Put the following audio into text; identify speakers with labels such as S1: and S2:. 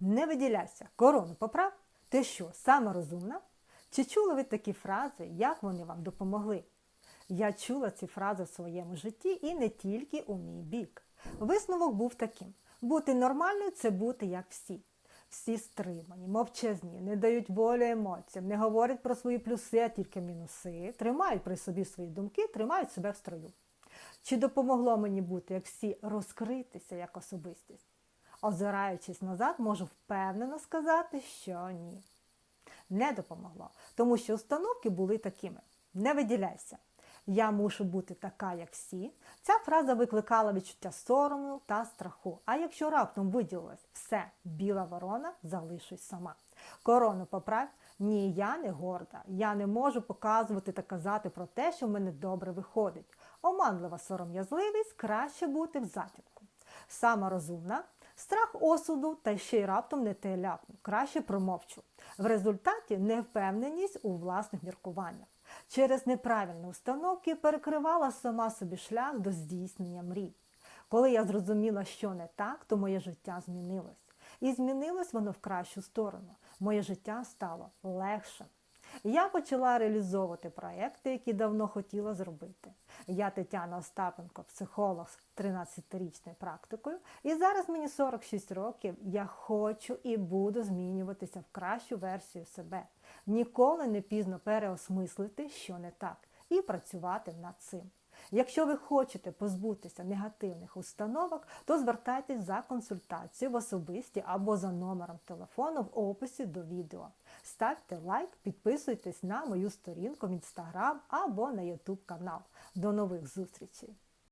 S1: Не виділяйся, корону поправ. Ти що, саме розумна? Чи чули ви такі фрази, як вони вам допомогли? Я чула ці фрази в своєму житті і не тільки у мій бік. Висновок був таким: бути нормальною це бути як всі. Всі стримані, мовчазні, не дають волю емоціям, не говорять про свої плюси, а тільки мінуси, тримають при собі свої думки, тримають себе в строю. Чи допомогло мені бути, як всі, розкритися як особистість? Озираючись назад, можу впевнено сказати, що ні. Не допомогло, тому що установки були такими: не виділяйся. Я мушу бути така, як всі. Ця фраза викликала відчуття сорому та страху. А якщо раптом виділилось все, біла ворона, залишусь сама. Корону поправ, ні, я не горда. Я не можу показувати та казати про те, що в мене добре виходить. Оманлива сором'язливість краще бути в затінку. Сама розумна, страх осуду та ще й раптом не те ляпну. Краще промовчу. В результаті невпевненість у власних міркуваннях. Через неправильні установки перекривала сама собі шлях до здійснення мрій. Коли я зрозуміла, що не так, то моє життя змінилось. І змінилось воно в кращу сторону. Моє життя стало легшим. Я почала реалізовувати проекти, які давно хотіла зробити. Я Тетяна Остапенко, психолог з 13-річною практикою, і зараз мені 46 років. Я хочу і буду змінюватися в кращу версію себе. Ніколи не пізно переосмислити, що не так, і працювати над цим. Якщо ви хочете позбутися негативних установок, то звертайтесь за консультацією в особисті або за номером телефону в описі до відео. Ставте лайк, підписуйтесь на мою сторінку в інстаграм або на ютуб канал. До нових зустрічей!